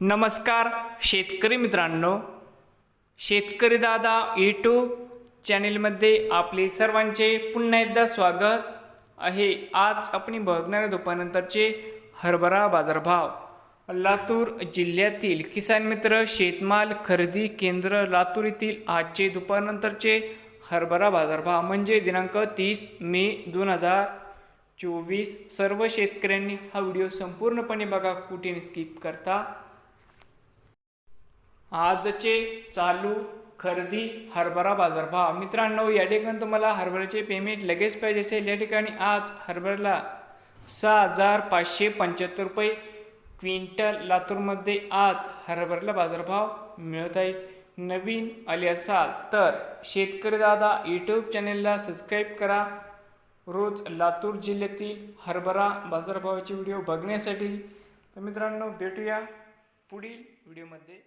नमस्कार शेतकरी मित्रांनो शेतकरी दादा यूट्यूब चॅनेलमध्ये आपले सर्वांचे पुन्हा एकदा स्वागत आहे. आज आपण बघणाऱ्या दुपारनंतरचे हरभरा बाजारभाव. लातूर जिल्ह्यातील किसान मित्र शेतमाल खरेदी केंद्र लातूर येथील आजचे दुपारनंतरचे हरभरा बाजारभाव म्हणजे दिनांक तीस मे दोन हजार चोवीस. सर्व शेतकऱ्यांनी हा व्हिडिओ संपूर्णपणे बघा कुठे स्किप करता. आजचे चालू खरेदी हरभरा बाजारभाव. मित्रांनो या ठिकाणी तुम्हाला हरभऱ्याचे पेमेंट लगेच पाहिजे असेल. या ठिकाणी आज हरभऱ्याला सहा हजार पाचशे पंच्याहत्तर रुपये क्विंटल लातूरमध्ये आज हरभऱ्याला बाजारभाव मिळत आहे. नवीन आले असाल तर शेतकरी दादा यूट्यूब चॅनेलला सबस्क्राईब करा. रोज लातूर जिल्ह्यातील हरभरा बाजारभावाचे व्हिडिओ बघण्यासाठी. तर मित्रांनो भेटूया पुढील व्हिडिओमध्ये